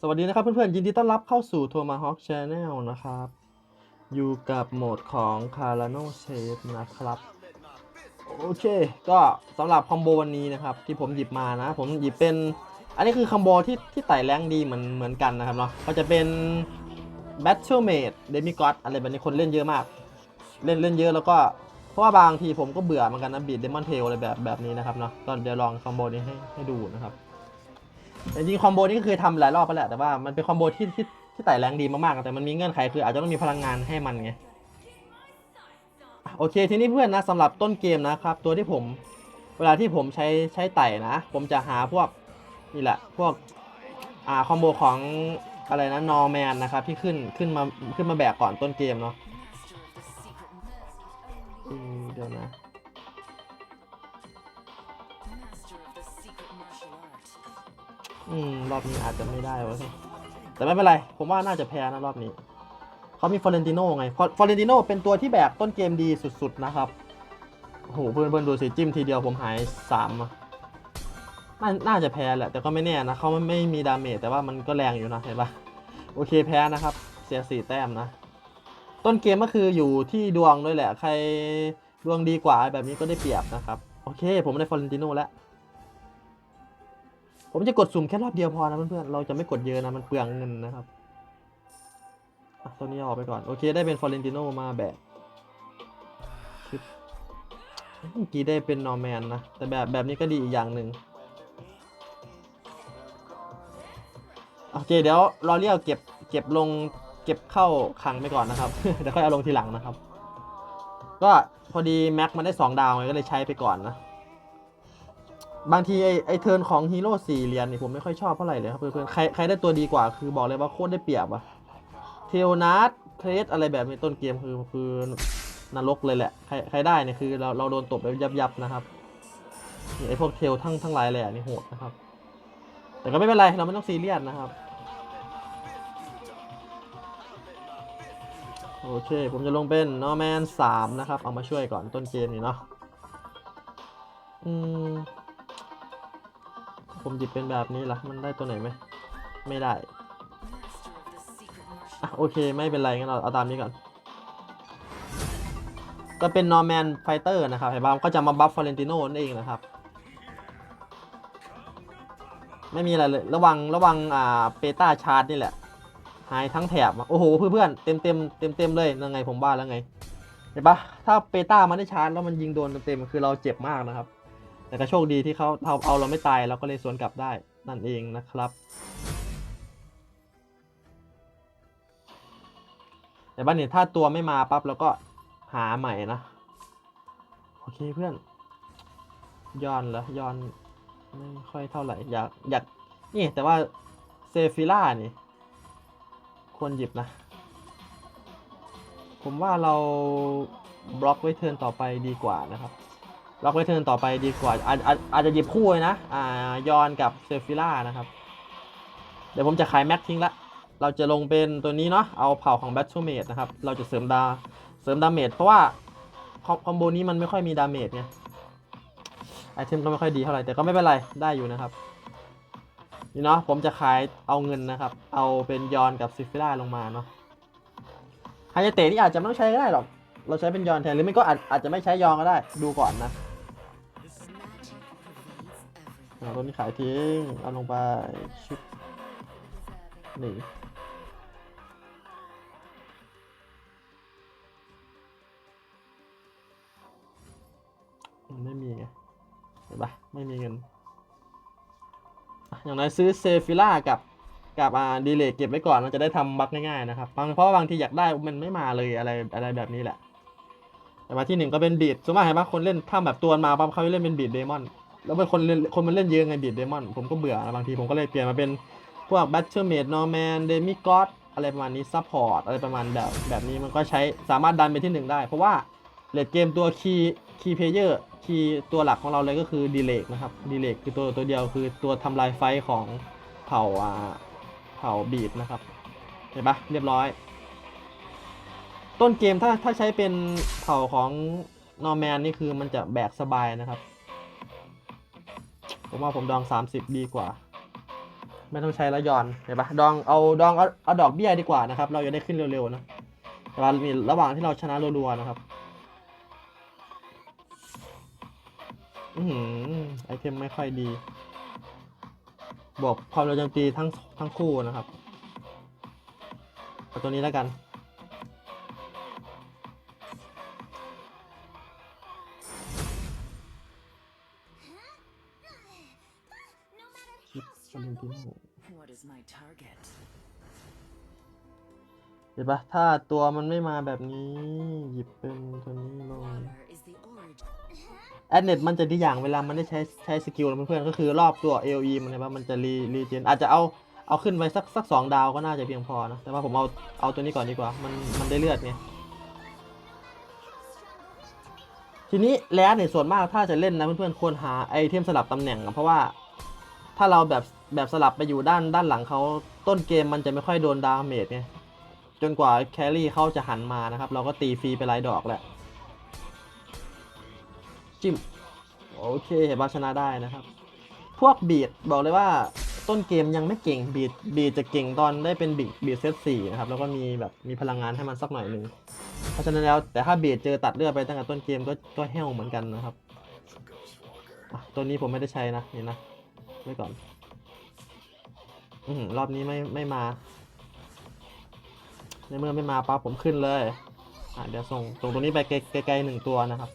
สวัสดีนะครับเพื่อนๆ ยินดีต้อนรับเข้าสู่ Tomahawk Channel นะครับ อยู่กับโหมดของ Carano Chef นะครับ โอเค ก็สำหรับคอมโบวันนี้นะครับ ที่ผมหยิบมานะ ผมหยิบเป็น อันนี้คือคอมโบที่ที่ไต่แรงดีเหมือนเหมือนกันนะครับเนาะก็จะเป็น Battlemate Demigod อะไรแบบนี้คนเล่นเยอะมาก เล่นเล่นเยอะแล้วก็เพราะว่าบางทีผมก็เบื่อเหมือนกันนะบีดเดมอนเทลอะไรแบบแบบนี้นะครับเนาะก็เดี๋ยวลองคอมโบนี้ให้ให้ดูนะครับ แต่จริงคอมโบนี้ก็คือทำหลายรอบไปแหละแต่ว่ามันเป็นคอมโบที่ที่ที่ไต่แรงดีมากๆ แต่มันมีเงื่อนไขคืออาจจะต้องมีพลังงานให้มันไงโอเคทีนี้เพื่อนนะสำหรับต้นเกมนะครับ ตัวที่ผมเวลาที่ผมใช้ใช้ไต่นะ ผมจะหาพวกนี่แหละพวกอ่าคอมโบของอะไรนะนอร์แมนนะครับที่ขึ้นขึ้นมาขึ้นมาแบกก่อนต้นเกมเนาะอืมเดี๋ยวนะ อืมรอบนี้อาจจะไม่ได้วะแต่ไม่เป็นไร ผมว่าน่าจะแพ้นะรอบนี้ เขามีฟอร์เรนติโน่ไง ฟอร์เรนติโน่เป็นตัวที่แบกต้นเกมดีสุดๆนะครับโอ้โหเพื่อนเพื่อนๆดูสิจิ้มทีเดียวผมหายสามน่าน่าจะแพ้แหละ แต่ก็ไม่แน่นะเขาไม่ไม่มีดาเมจแต่ว่ามันก็แรงอยู่นะเห็นปะโอเคแพ้นะครับ เสียสี่แต้มนะ ต้นเกมก็คืออยู่ที่ดวงด้วยแหละ ใครดวงดีกว่าแบบนี้ก็ได้เปรียบนะครับ โอเค ผมได้ฟอร์เรนติโน่แล้ว ผมจะกดสุ่มแค่รอบเดียวพอนะเพื่อนๆ เราจะไม่กดเยอะนะ มันเปลืองเงินนะครับอะตัวนี้ออกไปก่อน โอเค ได้เป็นฟอร์เรนติโนมาแบบเมื่อกี้ได้เป็นนอร์แมนนะ แต่แบบแบบนี้ก็ดีอีกอย่างหนึ่งโอเค เดี๋ยวรอเรียกเก็บเก็บลงเก็บเข้าคังไปก่อนนะครับ เดี๋ยวค่อยเอาลงทีหลังนะครับ ก็พอดีแม็กมันได้สองดาวไงก็เลยใช้ไปก่อนนะ บางทีไอไอเทิร์นของฮีโร่สี่เหรียญนี่ผมไม่ค่อยชอบเท่าไหร่เลยครับเพื่อนๆใครใครได้ตัวดีกว่าคือบอกเลยว่าโคตรได้เปรียบอะเทลนัสเทรสอะไรแบบนี้ต้นเกมคือคือนรกเลยแหละ ใครใครได้เนี่ยคือเราเราโดนตบแบบยับยับๆนะครับไอพวกเทลทั้งทั้งหลายแหละนี่โหดนะครับ แต่ก็ไม่เป็นไรเราไม่ต้องซีเรียสนะครับโอเค ผมจะลงเป็นนอร์แมนสามนะครับ เอามาช่วยก่อนต้นเกมนี่เนาะอืม ผมหยิบเป็นแบบนี้ละมันได้ตัวไหนไหม ไม่ได้อะโอเคไม่เป็นไรงั้นเราเอาตามนี้ก่อน ก็เป็นนอร์แมนไฟเตอร์นะครับเห็นป่ะก็จะมาบัฟฟอเรนติโน่นั่นเองนะครับ ไม่มีอะไรเลย ระวังระวังอ่าเปต้าชาร์จนี่แหละ หายทั้งแถบ โอ้โหเพื่อนๆเต็มเต็มเต็มเต็มๆเลยยังไงผมบ้าแล้วไงเห็นปะถ้าเปต้ามันได้ชาร์จแล้วมันยิงโดนเต็มๆคือเราเจ็บมากนะครับ แต่ก็โชคดีที่เขาเอาเอาเราไม่ตายเราก็เลยสวนกลับได้นั่นเองนะครับ แต่บ้านเนี่ยถ้าตัวไม่มาปั๊บเราก็หาใหม่นะ โอเคเพื่อนย้อนเหรอย้อนไม่ค่อยเท่าไหร่ อยากอยากนี่แต่ว่าเซฟิล่านี่ ควรหยิบนะ ผมว่าเราบล็อกไว้เทิร์นต่อไปดีกว่านะครับ ล็อกไว้เทิร์นต่อไปดีกว่าอาจอาจอาจจะหยิบคู่เลยนะ อ่ายอนกับเซฟิล่านะครับ เดี๋ยวผมจะขายแม็กทิ้งละ เราจะลงเป็นตัวนี้เนาะ เอาเผ่าของแบทเทิลเมดนะครับ เราจะเสริมดา เสริมดาเมจเพราะว่าคอมโบนี้มันไม่ค่อยมีดาเมจไง ไอเทมก็ไม่ค่อยดีเท่าไหร่ แต่ก็ไม่เป็นไร ได้อยู่นะครับ นี่เนาะ ผมจะขายเอาเงินนะครับ เอาเป็นยอนกับซิฟิล่าลงมาเนาะไฮยาเตะนี่อาจจะไม่ต้องใช้ก็ได้หรอก เราใช้เป็นยอนแทน หรือไม่ก็อาจอาจจะไม่ใช้ยอนก็ได้ ดูก่อนนะ เอาตัวนี้ขายทิ้ง เอาลงไปชุบหนีมันไม่มีไง เห็นปะไม่มีเงิน อย่างน้อยซื้อเซฟิล่ากับกับอ่าดีเลกเก็บไว้ก่อนมันจะได้ทำบัคง่ายๆนะครับบางเพราะบางทีอยากได้มันไม่มาเลยอะไรอะไรแบบนี้แหละ แต่มาที่หนึ่งก็เป็นบีดส่วนมากเห็นปะคนเล่นถ้าแบบตัวมาปั๊บเขาจะเล่นเป็นบีดเดมอน แล้วเป็นคนเล่นคนมันเล่นเยอะไงบีดเดมอนผมก็เบื่อบางทีผมก็เลยเปลี่ยนมาเป็นพวกบัตเชอร์เมดนอร์แมนเดมิกอสอะไรประมาณนี้ซัพพอร์ตอะไรประมาณแบบแบบนี้มันก็ใช้สามารถดันไปที่หนึ่งได้ เพราะว่าเลดเกมตัวคีย์คีย์เพเยอร์คีย์ตัวหลักของเราเลยก็คือดีเลกนะครับดีเลกคือตัวตัวเดียวคือตัวทำลายไฟของเผ่าอ่าเผ่าบีดนะครับเห็นปะเรียบร้อย ต้นเกมถ้าถ้าใช้เป็นเผ่าของนอร์แมนนี่คือมันจะแบกสบายนะครับ ผมว่าผมดอง 30 ดีกว่า ไม่ต้องใช้ล้วหย่อนเห็นปะดองเอาดองเอาเอาดอกเบี้ยดีกว่านะครับ เราจะได้ขึ้นเร็วๆนะเวลามีระหว่างที่เราชนะรัวๆนะครับ อือหือไอเทมไม่ค่อยดี บวกความเร็วโจมตีทั้งทั้งคู่นะครับเอาตัวนี้แล้วกัน เห็นปะถ้าตัวมันไม่มาแบบนี้ หยิบเป็นตัวนี้ลง Water is the origin. แอดเน็ตมันจะดีอย่างเวลามันได้ใช้ใช้สกิลนะเพื่อนๆก็คือรอบตัว AOE มันนะว่ามันจะรีรีเจนอาจจะเอาเอาขึ้นไปสักสักสองดาวก็น่าจะเพียงพอนะ แต่ว่าผมเอาเอาตัวนี้ก่อนดีกว่า มันมันได้เลือดไงทีนี้แลสเนี่ยส่วนมากถ้าจะเล่นนะเพื่อนๆควรหาไอเทมสลับตำแหน่งอะเพราะว่า ถ้าเราแบบแบบสลับไปอยู่ด้านด้านหลังเขาต้นเกมมันจะไม่ค่อยโดนดาเมจไงจนกว่าแครี่เขาจะหันมานะครับ เราก็ตีฟรีไปหลายดอกแหละ จิ้ม โอเคเห็นว่าชนะได้นะครับ พวกบีดบอกเลยว่าต้นเกมยังไม่เก่งบีดบีดจะเก่งตอนได้เป็นบีดบีดเซตสี่นะครับ แล้วก็มีแบบมีพลังงานให้มันสักหน่อยหนึ่งเพราะฉะนั้นแล้วแต่ถ้าบีดเจอตัดเลือดไปตั้งแต่ต้นเกมก็ก็แห้วเหมือนกันนะครับตัวนี้ผมไม่ได้ใช้นะนี่นะ ไว้ก่อน อือหือรอบนี้ไม่ไม่มา ในเมื่อไม่มาปั๊บผมขึ้นเลย อะเดี๋ยวส่งส่งตัวนี้ไปไกลๆหนึ่งตัวนะครับ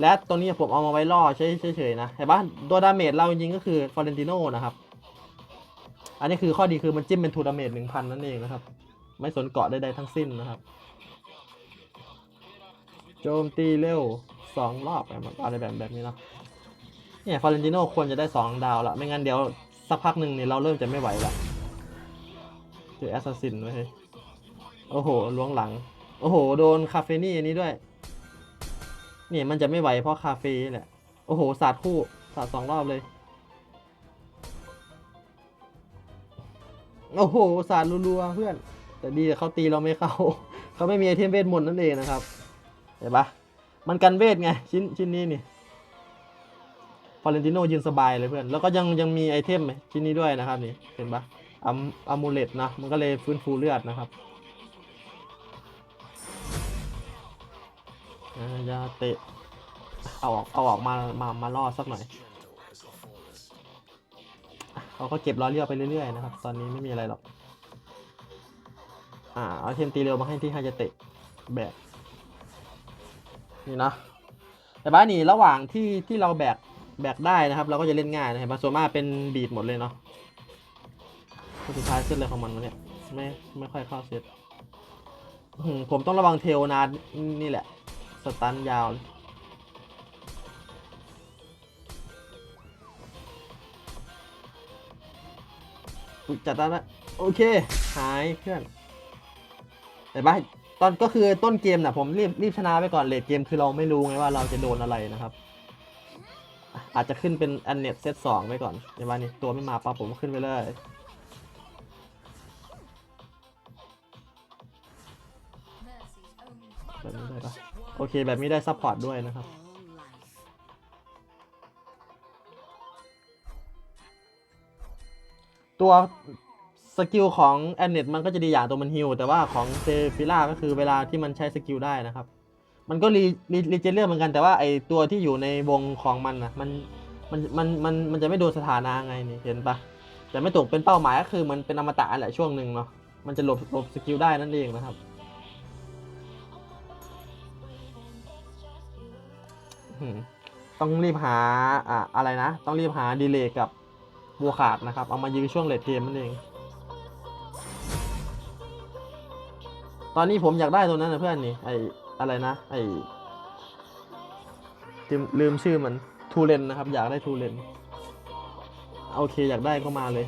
และตัวนี้ผมเอามาไว้ล่อเฉยๆนะเห็นปะตัวดาเมจเราจริงๆก็คือฟอเรนติโนนะครับ อันนี้คือข้อดีคือมันจิ้มเป็นทูดาเมจหนึ่งพันนั่นเองนะครับ ไม่สนเกาะใดๆทั้งสิ้นนะครับ โจมตีเร็วสองรอบอะไรแบบแบบนี้เนาะ เนี่ยฟอเรนติโนควรจะได้สองดาวละไม่งั้นเดี๋ยวสักพักหนึ่งเนี่ยเราเริ่มจะไม่ไหวละเจอแอสซัสซินไว้เฮ้ยโอ้โหล้วงหลัง โอ้โห โดนคาเฟนี่อันนี้ด้วย เนี่ยมันจะไม่ไหวเพราะคาเฟ่แหละ โอ้โหสาดคู่สาดสองรอบเลย โอ้โหสาดรัวๆเพื่อน แต่ดีเขาตีเราไม่เข้า เขาไม่มีไอเทมเวทมนต์นั่นเองนะครับ เห็นปะมันกันเวทไง ชิ้นชิ้นนี้นี่ ฟอเรนติโนยืนสบายเลยเพื่อน แล้วก็ยังยังมีไอเทมชิ้นนี้ด้วยนะครับนี่ เห็นปะอัมอัมูเลตนะ มันก็เลยฟื้นฟูเลือดนะครับอย่าเตะ เอาออกเอาออกมา มา มาล่อสักหน่อยเขาก็เก็บล้อเลียวไปเรื่อยๆนะครับ ตอนนี้ไม่มีอะไรหรอก อ่า เอาเทมตีเร็วมาให้ที่ฮายาเตะแบกนี่นะแต่บ้านนี่ระหว่างที่ที่เราแบก แบกได้นะครับ เราก็จะเล่นง่ายนะเห็นปะส่วนมากเป็นบีดหมดเลยเนาะสุดท้ายเซตเลยของมันวะเนี่ยไม่ไม่ค่อยเข้าเซตผมต้องระวังเทลนานนี่แหละ สตันยาวจัดได้แล้วโอเค หายเพื่อนแต่บ้าตอนก็คือต้นเกมนะผมรีบรีบชนะไปก่อนเลดเกมคือเราไม่รู้ไงว่าเราจะโดนอะไรนะครับ อาจจะขึ้นเป็นอันเน็ตเซตสองไปก่อนเดี๋ยววันนี้ตัวไม่มาปั๊บผมก็ขึ้นไปเลยแบบนี้ได้ปะโอเคแบบนี้ได้ซัพพอร์ตด้วยนะครับตัวสกิลของแอนเนตมันก็จะดีอย่างตัวมันฮิลแต่ว่าของเซฟิล่าก็คือเวลาที่มันใช้สกิลได้นะครับ มันก็รีรีรีเจนเลือดเหมือนกันแต่ว่าไอตัวที่อยู่ในวงของมันนะมันมันมันมันมันจะไม่โดนสถานะไงนี่เห็นปะจะไม่ตกเป็นเป้าหมายก็คือมันเป็นอมตะแหละช่วงหนึ่งเนาะมันจะหลบหลบสกิลได้นั่นเองนะครับต้องรีบหาอะอะไรนะ ต้องรีบหาดีเลย์กับบัวขาดนะครับ เอามายื้อช่วงเลดเกมนั่นเอง ตอนนี้ผมอยากได้ตัวนั้นนะเพื่อนนี่ไอ อะไรนะ ไอลืมชื่อมันทูเลนนะครับ อยากได้ทูเลนโอเค อยากได้ก็มาเลย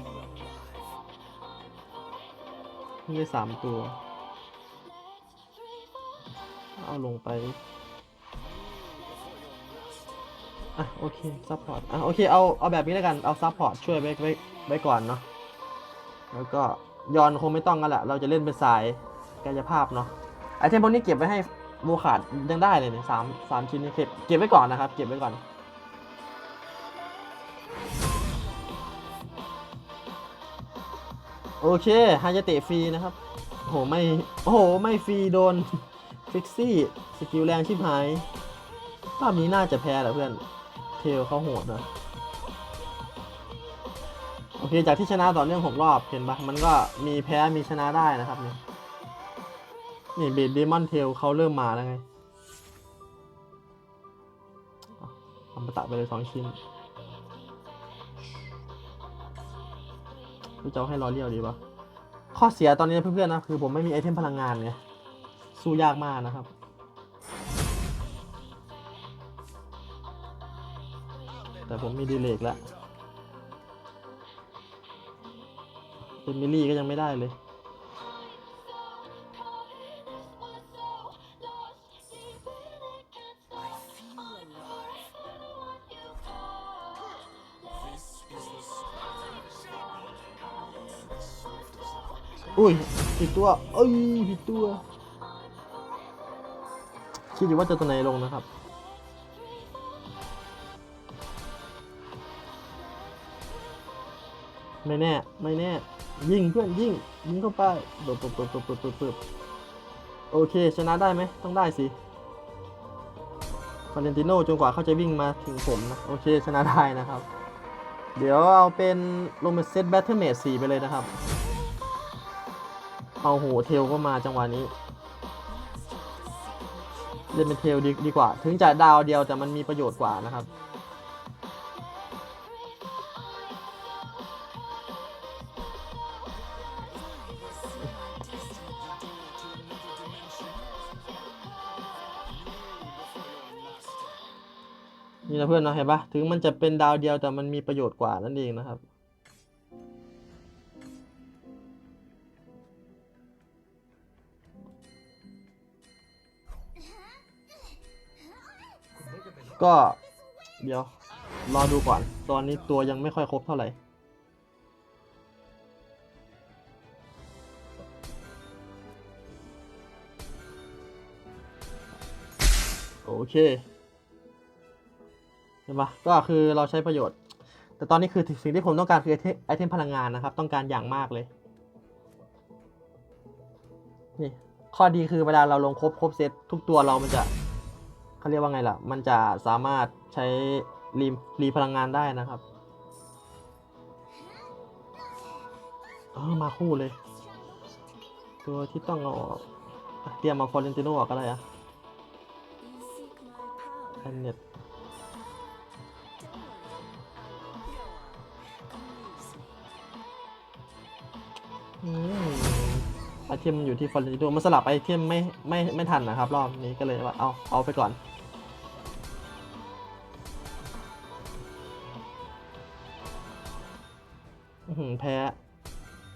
นี่ได้สามตัว เอาลงไป อะ โอเคซัพพอร์ต อะ โอเค เอา เอาแบบนี้แล้วกัน เอาซัพพอร์ตช่วยไว้ไว้ไว้ก่อนเนาะ แล้วก็ยอนคงไม่ต้องกันแหละ เราจะเล่นเป็นสายกายภาพเนาะ ไอเทมพวกนี้เก็บไว้ให้ โบขาดยังได้เลยเนี่ยสามสามชิ้นนี้เก็บเก็บไว้ก่อนนะครับ เก็บไว้ก่อน โอเคฮายาเตะฟรีนะครับโอ้โหไม่โอ้โหไม่ฟรีโดนฟิกซี่สกิลแรงชิบหายรอบนี้น่าจะแพ้แหละเพื่อน เทลเขาโหดนะโอเค จากที่ชนะต่อเนื่องหกรอบ เห็นปะมันก็มีแพ้มีชนะได้นะครับเนี่ย นี่เบดเดมอนเทลเขาเริ่มมาแล้วไงอะทำประตะไปเลยสองชิ้นกูจะเอาให้รอเรียวดีปะข้อเสียตอนนี้เพื่อนๆนะคือผมไม่มีไอเทมพลังงานไงสู้ยากมากนะครับ แต่ผมมีดีเลกแล้วเอมิลี่ก็ยังไม่ได้เลย อุ้ยผิดตัวเอ้ยผิดตัว คิดอยู่ว่าจะตัวไหนลงนะครับ ไม่แน่ ไม่แน่ ยิงเพื่อนยิงยิงเข้าไปปบปบปบปบปบปบปบโอเค ชนะได้ไหมต้องได้สิฟาเรนติโนจนกว่าเขาจะวิ่งมาถึงผมนะ โอเค ชนะได้นะครับ เดี๋ยวเอาเป็นลงเป็นเซตแบทเทิลเมท4ไปเลยนะครับ เอาโหเทลก็มาจังหวะนี้ เล่นเป็นเทลดีดีกว่า ถึงจะดาวเดียวแต่มันมีประโยชน์กว่านะครับนี่นะเพื่อนเนาะเห็นปะถึงมันจะเป็นดาวเดียวแต่มันมีประโยชน์กว่านั่นเองนะครับ ก็เดี๋ยว รอดูก่อน ตอนนี้ตัวยังไม่ค่อยครบเท่าไหร่ โอเคเห็นปะก็คือเราใช้ประโยชน์ แต่ตอนนี้คือสิ่งที่ผมต้องการคือไอเทมไอเทมพลังงานนะครับ ต้องการอย่างมากเลย นี่ ข้อดีคือเวลาเราลงครบครบเซตทุกตัวเรามันจะเขาเรียกว่าไงล่ะ มันจะสามารถใช้รีรีพลังงานได้นะครับ เออมาคู่เลย ตัวที่ต้องเอาออกเตรียมมาฟอร์เรนติโนออกก็ได้อะแพนเน็ตอืม ไอเทมมันอยู่ที่ฟอร์เรนติโดมันสลับไอเทมไม่ไม่ไม่ทันนะครับ รอบนี้ก็เลยว่าเอาเอาไปก่อนอืแพ้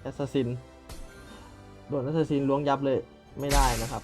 แอสซัสซินโดนแอสซัสซินล้วงยับเลยไม่ได้นะครับ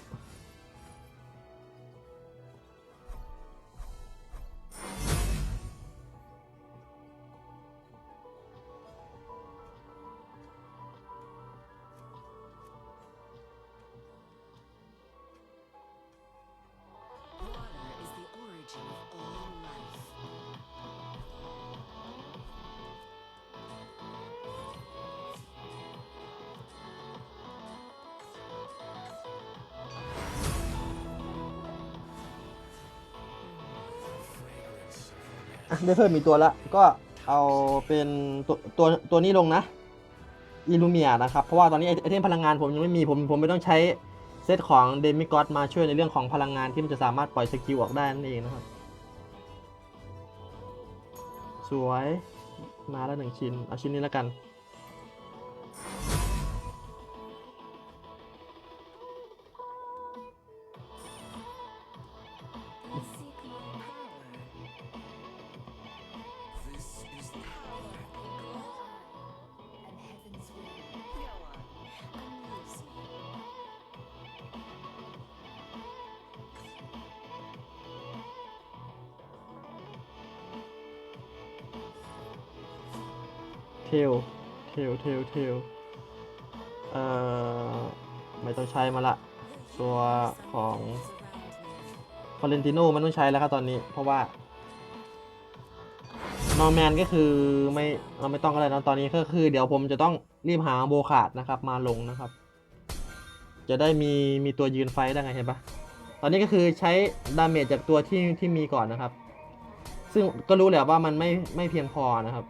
อะได้เพิ่มอีกตัวละ ก็เอาเป็นตัวตัวตัวนี้ลงนะอิลูเมียนะครับ เพราะว่าตอนนี้ไอเทมพลังงานผมยังไม่มี ผมผมไม่ต้องใช้เซตของเดมิกอสมาช่วยในเรื่องของพลังงานที่มันจะสามารถปล่อยสกิลออกได้นั่นเองนะครับ สวย มาแล้วหนึ่งชิ้น เอาชิ้นนี้แล้วกัน เทลเทลเทลเทลเอ่อ ไม่ต้องใช้มาละ ตัวของฟอเรนติโนมันต้องใช้แล้วครับตอนนี้ เพราะว่านอร์แมนก็คือไม่เราไม่ต้องอะไรนะตอนนี้ก็คือ เดี๋ยวผมจะต้องรีบหาโบขาดนะครับ มาลงนะครับ จะได้มีมีตัวยืนไฟได้ไงเห็นปะตอนนี้ก็คือใช้ดาเมจจากตัวที่ที่มีก่อนนะครับ ซึ่งก็รู้แหละว่ามันไม่ไม่เพียงพอนะครับ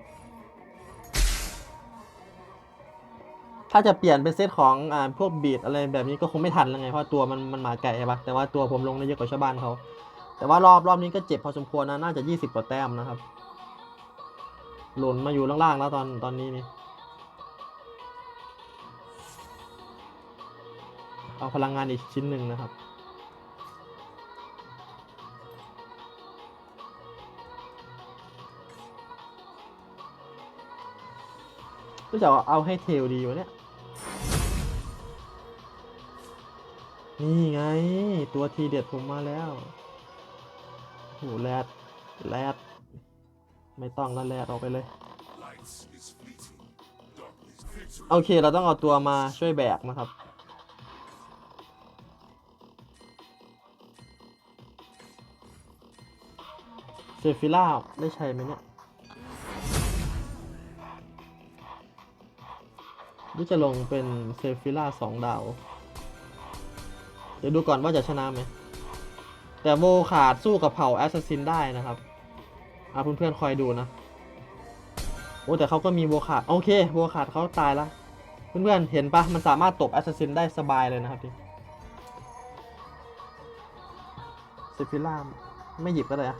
ถ้าจะเปลี่ยนเป็นเซตของอ่าพวกบีดอะไรแบบนี้ก็คงไม่ทันแล้วไงเพราะตัวมันมันมาไกลใช่ปะแต่ว่าตัวผมลงได้เยอะกว่าชาวบ้านเขาแต่ว่ารอบรอบนี้ก็เจ็บพอสมควรนะน่าจะยี่สิบกว่าแต้มนะครับ หล่นมาอยู่ล่างๆแล้วตอนตอนนี้นี่เอาพลังงานอีกชิ้นหนึ่งนะครับก็จะเอาให้เทลดีวะเนี่ย นี่ไง ตัวทีเด็ดผมมาแล้วโหแรดแรดไม่ต้องแล้วแรดออกไปเลย โอเค เราต้องเอาตัวมาช่วยแบกนะครับ เซฟิล่าได้ใช้ไหมเนี่ยหรือจะลงเป็นเซฟิล่าสองดาว ดี๋ยวดูก่อนว่าจะชนะไหม แต่โวขาดสู้กับเผ่าแอสซัสซินได้นะครับอะเพื่อนๆคอยดูนะ โอ้แต่เขาก็มีโวขาด โอเคโวขาดเขาตายล้วเพื่อนๆเห็นปะมันสามารถตบแอสซัสซินได้สบายเลยนะครับพี่เซฟิล่าไม่หยิบก็เลยอะ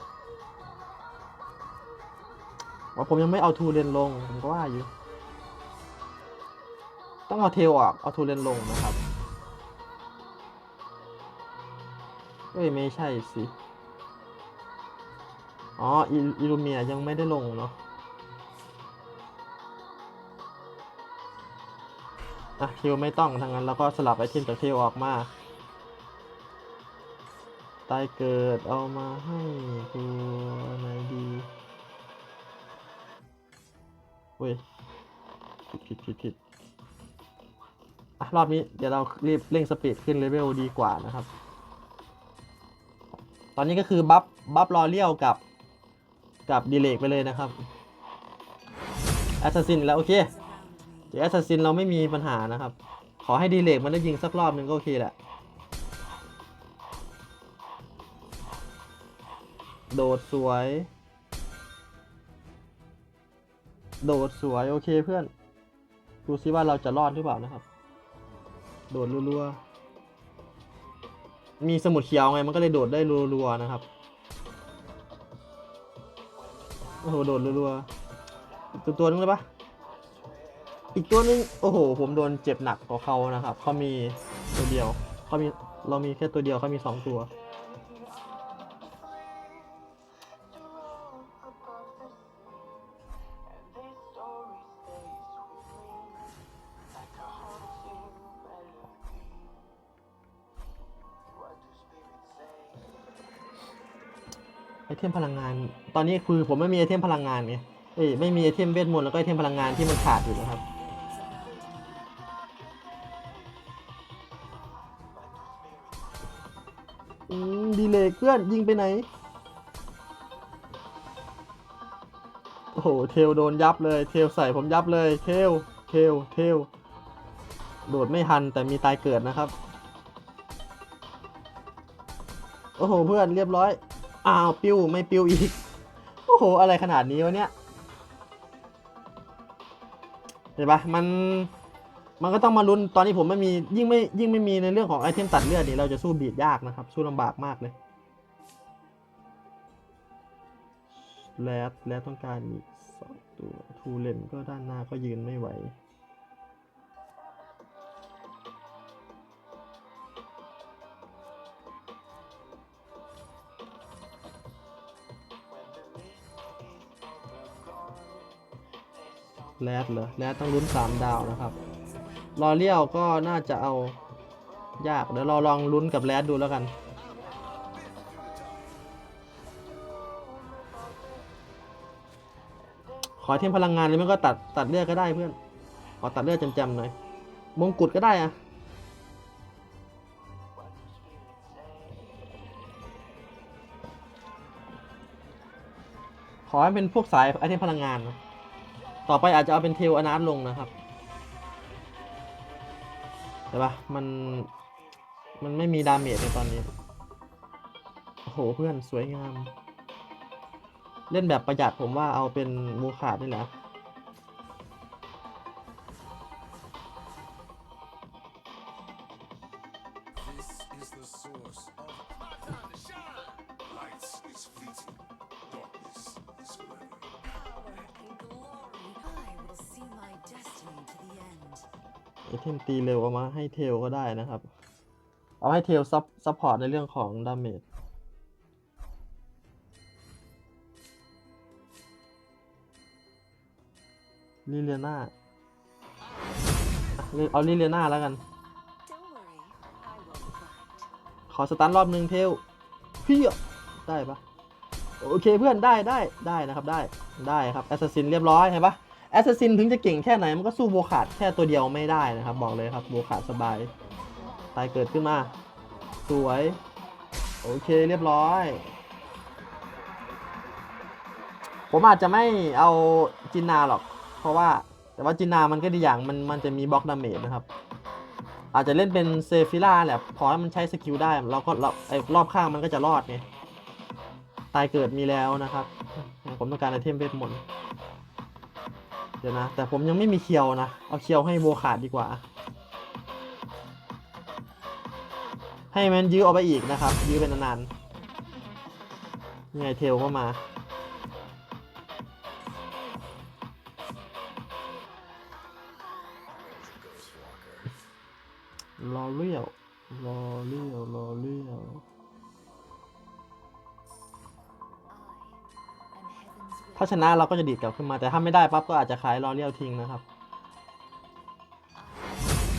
ว่าผมยังไม่เอาทูเรนลง ผมก็ว่าอยู่ ต้องเอาเทลออก เอาทูเรนลงนะครับ เอ้ย ไม่ใช่สิ อ๋ออิอิลูเมียยังไม่ได้ลงเนาะอะเทลไม่ต้องทางนั้นแล้วก็สลับไอเทมจากเทลออกมาตายเกิดเอามาให้ตัวไหนดีเว้ยผิดผิดผิดผิดอะรอบนี้เดี๋ยวเรารีบเร่งสปีดขึ้นเลเวลดีกว่านะครับ ตอนนี้ก็คือบัฟบัฟรอเลี้ยวกับกับดีเลกไปเลยนะครับแอสซัสซินแล้วโอเคเดี๋ยวแอสซัสซินเราไม่มีปัญหานะครับ ขอให้ดีเลกมันได้ยิงสักรอบหนึ่งก็โอเคแหละ โดดสวย โดดสวย โอเคเพื่อน ดูซิว่าเราจะรอดหรือเปล่านะครับ โดดรัวๆ มีสมุดเขียวไงมันก็เลยโดดได้รัวๆนะครับโอ้โหโดดรัวๆตัวตัวนึงเลยปะอีกตัวนึงโอ้โห ผมโดนเจ็บหนักกว่าเขานะครับเขามีตัวเดียวเขามีเรามีแค่ตัวเดียวเขามีสองตัว เทมพลังงาน ตอนนี้คือผมไม่มีไอเทมพลังงานไงเอ้ยไม่มีไอเทมเวทมนต์แล้วก็ไอเทมพลังงานที่มันขาดอยู่นะครับอืมดีเลยเพื่อนยิงไปไหน โอ้โห เทลโดนยับเลย เทลใส่ผมยับเลย เทล เทล เทล โดดไม่ทันแต่มีตายเกิดนะครับ โอ้โห เพื่อนเรียบร้อย อ้าวปิ้วไม่ปิ้วอีก โอ้โห อะไรขนาดนี้วะเนี่ย เห็นปะมัน มันก็ต้องมาลุ้นตอนนี้ผมไม่มียิ่งไม่ยิ่งไม่มีในเรื่องของไอเทมตัดเลือดนี่เราจะสู้บีดยากนะครับ สู้ลำบากมากเลยแรดแรดต้องการอีกสองตัวทูเลนก็ด้านหน้าก็ยืนไม่ไหว แรดเหรอแรดต้องลุ้นสามดาวนะครับรอเลี้ยวก็น่าจะเอายาก เดี๋ยวเราลองลุ้นกับแรดดูแล้วกัน ขอเทียมพลังงานเลยมันก็ตัดตัดเลือดก็ได้เพื่อน ขอตัดเลือดจำๆหน่อย มงกุฎก็ได้อะขออให้เป็นพวกสายไอเทมพลังงานนะ ต่อไปอาจจะเอาเป็นเทลอนาร์ตลงนะครับแต่ปะมันมันไม่มีดาเมจในตอนนี้ โอ้โหเพื่อนสวยงาม เล่นแบบประหยัดผมว่าเอาเป็นมูขาดนี่แหละ ตีเร็วเอามาให้เทลก็ได้นะครับ เอาให้เทลซับซัพพอร์ตในเรื่องของดาเมจลิเลียนาเอาลิเลียนาแล้วกัน ขอสตันรอบหนึ่งเทลเพี่ได้ปะโอเคเพื่อนได้ได้ได้นะครับได้ได้ครับแอสซัสซินเรียบร้อยเห็นปะ แอสซัสซินถึงจะเก่งแค่ไหนมันก็สู้โบขาดแค่ตัวเดียวไม่ได้นะครับ บอกเลยครับโบขาดสบายตายเกิดขึ้นมา สวย โอเคเรียบร้อย ผมอาจจะไม่เอาจินนาหรอก เพราะว่าแต่ว่าจินนามันก็ดีอย่างมันมันจะมีบล็อกดาเมจนะครับ อาจจะเล่นเป็นเซฟิล่าแหละพอให้มันใช้สกิลได้เราก็รไอ้รอบข้างมันก็จะรอดไงตายเกิดมีแล้วนะครับ ผมต้องการไอเทมเวทมนต์ ดี๋ยวนะ แต่ผมยังไม่มีเคียวนะ เอาเคียวให้โบขาดดีกว่า ให้มันยื้อออกไปอีกนะครับ ยื้อเป็นนานๆยังไงเทลเข้ามา รอเลี้ยวรอเลี้ยวรอเลี้ยว ถ้าชนะเราก็จะดีดกลับขึ้นมา แต่ถ้าไม่ได้ปั๊บก็อาจจะขายรอเลี้ยวทิ้งนะครับ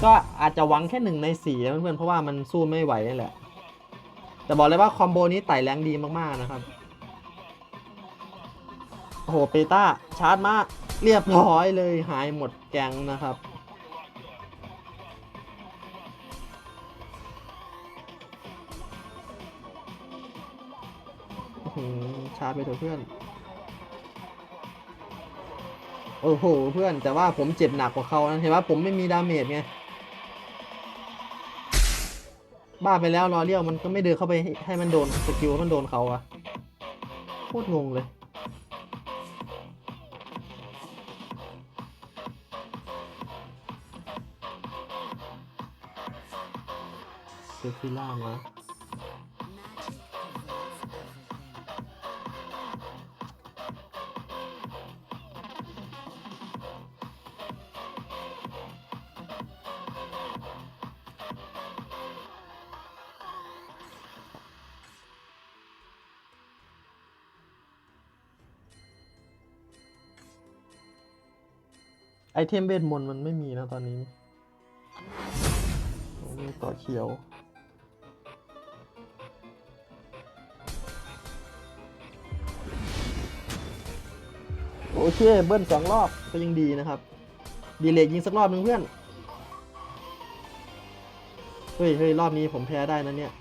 ก็อาจจะหวังแค่หนึ่งในสี่นะเพื่อนๆเพราะว่ามันสู้ไม่ไหวนี่แหละ แต่บอกเลยว่าคอมโบนี้ไต่แรงดีมากๆนะครับ โอ้โหเปต้าชาร์จมาเรียบร้อยเลยหายหมดแกงนะครับหือชาร์จไปเถอะเพื่อน โอ้โห เพื่อนแต่ว่าผมเจ็บหนักกว่าเขานะเห็นว่าผมไม่มีดาเมจไงบ้าไปแล้วรอเลี้ยวมันก็ไม่เดินเข้าไปให้มันโดนสกิลมันโดนเขาอะโคตรงงเลยเซฟิล่ามา Magic ไอเทมเวทมนต์มันไม่มีนะตอนนี้โอ้ยต่อเขียว โอเค เบิ้ลสองรอบก็ยังดีนะครับ ดีเลย์ยิงสักรอบหนึ่งเพื่อน เฮ้ยเฮ้ยรอบนี้ผมแพ้ได้นะเนี่ย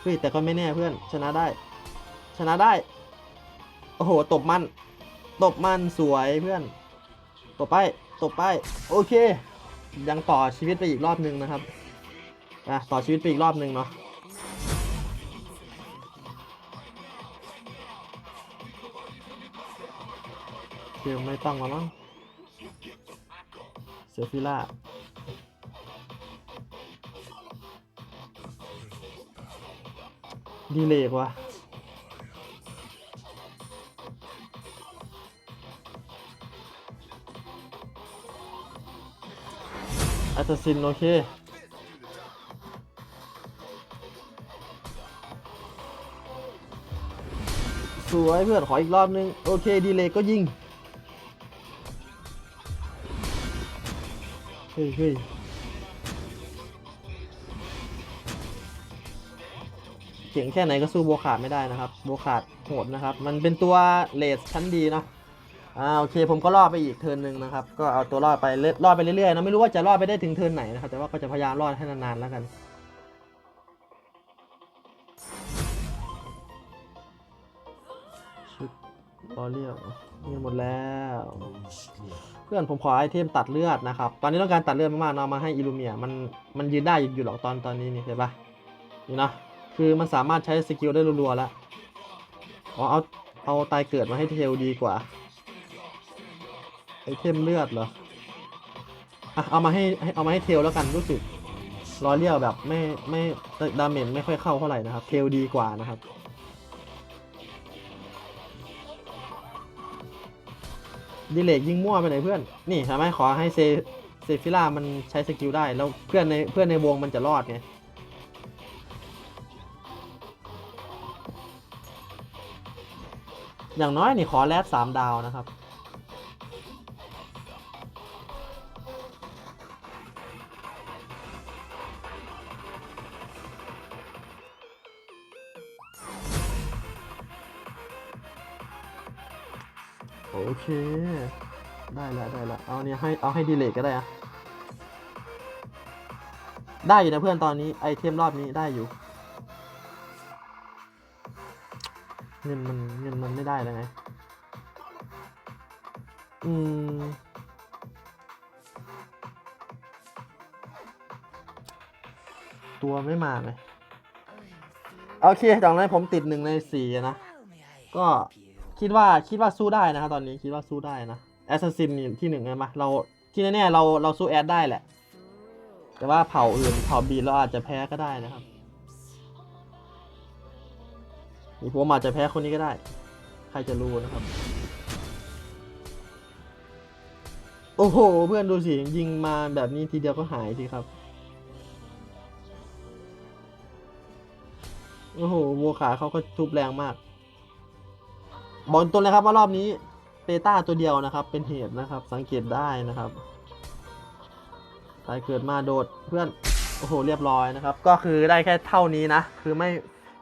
เฮ้ย แต่ก็ไม่แน่เพื่อน ชนะได้ ชนะได้ โอ้โห ตบมัน ตบมันสวยเพื่อน ตบไป ตบไป โอเค ยังต่อชีวิตไปอีกรอบหนึ่งนะครับอะต่อชีวิตไปอีกรอบหนึ่งเนาะเกมไม่ตั้งแล้วมั้งเซฟิล่าดีเลยกว่า แอสซัสซินโอเคสวยเพื่อนขออีกรอบนึง โอเค ดีเลยก็ยิง เฮ้ยเฮ้ยเก่งแค่ไหนก็สู้โบขาดไม่ได้นะครับ โบขาดโหดนะครับ มันเป็นตัวเลสชั้นดีเนาะ อ่าโอเคผมก็รอดไปอีกเทิร์นหนึ่งนะครับ ก็เอาตัวรอดไปเรื่อยรอดไปเรื่อยๆนะไม่รู้ว่าจะรอดไปได้ถึงเทิร์นไหนนะครับ แต่ว่าก็จะพยายามรอดให้นานๆแล้วกัน ชุดรอเรียกเงินหมดแล้ว เพื่อนผมขอไอเทมตัดเลือดนะครับ ตอนนี้ต้องการตัดเลือดมากๆเนาะเอามาให้อิลูเมียมันมันยืนได้อยู่หรอกตอนตอนนี้นี่เห็นปะนี่นะคือมันสามารถใช้สกิลได้รัวๆแล้วอ๋อเอาเอาตายเกิดมาให้เทลดีกว่า ไอเทมเลือดเหรออะเอามาให้เอามาให้เทลแล้วกันรู้สึกรอเรียวแบบไม่ไม่ดาเมจไม่ค่อยเข้าเท่าไหร่นะครับ เทลดีกว่านะครับดิเลกยิงมั่วไปไหนเพื่อน นี่ทำไมขอให้เซเซฟิล่ามันใช้สกิลได้ แล้วเพื่อนในเพื่อนในวงมันจะรอดไงอย่างน้อยนี่ขอแรดสามดาวนะครับ โอเค ได้ล้วได้ล้วเอาเนี่ยให้เอาให้ดีเลกก็ได้อะได้อยู่นะเพื่อนตอนนี้ไอเทมรอบนี้ได้อยู่ เงินมันเงินมันไม่ได้แล้วไง อืมตัวไม่มาไหมโอเคจากนั้ผมติดหนึ่งในสี่นะ ก็ คิดว่าคิดว่าสู้ได้นะครับตอนนี้คิดว่าสู้ได้นะแอสซัสซินที่หนึ่งไงมาเราที่แน่ๆเราเราสู้แอดได้แหละ แต่ว่าเผ่าอื่นเผ่าบีเราอาจจะแพ้ก็ได้นะครับนี่ผมอาจจะแพ้คนนี้ก็ได้ ใครจะรู้นะครับ โอ้โห เพื่อนดูสิยิงมาแบบนี้ทีเดียวก็หายทีครับ โอ้โหวัวขาเขาก็ทุบแรงมาก บอกตรงเลยครับว่ารอบนี้เปต้าตัวเดียวนะครับ เป็นเหตุนะครับ สังเกตได้นะครับตายเกิดมาโดดเพื่อนโอ้โหเรียบร้อยนะครับ ก็คือได้แค่เท่านี้นะ คือไม่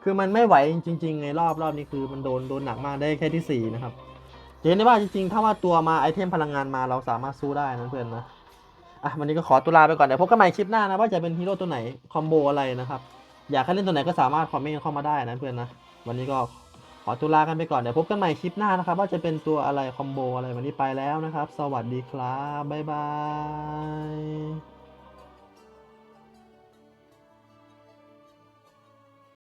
คือมันไม่ไหวจริงๆไงรอบรอบนี้คือมันโดนโดนหนักมากได้แค่ที่สี่นะครับเห็นได้ว่าจริงๆ ถ้าว่าตัวมาไอเทมพลังงานมาเราสามารถสู้ได้นะเพื่อนนะอะวันนี้ก็ขอตัวลาไปก่อนเดี๋ยวพบกันใหม่คลิปหน้านะว่าจะเป็นฮีโร่ตัวไหนคอมโบอะไรนะครับ อยากให้เล่นตัวไหนก็สามารถคอมเมนต์เข้ามาได้นะเพื่อนนะวันนี้ก็ ขอตัวลากันไปก่อนเดี๋ยวพบกันใหม่คลิปหน้านะครับ ว่าจะเป็นตัวอะไรคอมโบอะไรวันนี้ไปแล้วนะครับ สวัสดีครับ บ๊ายบาย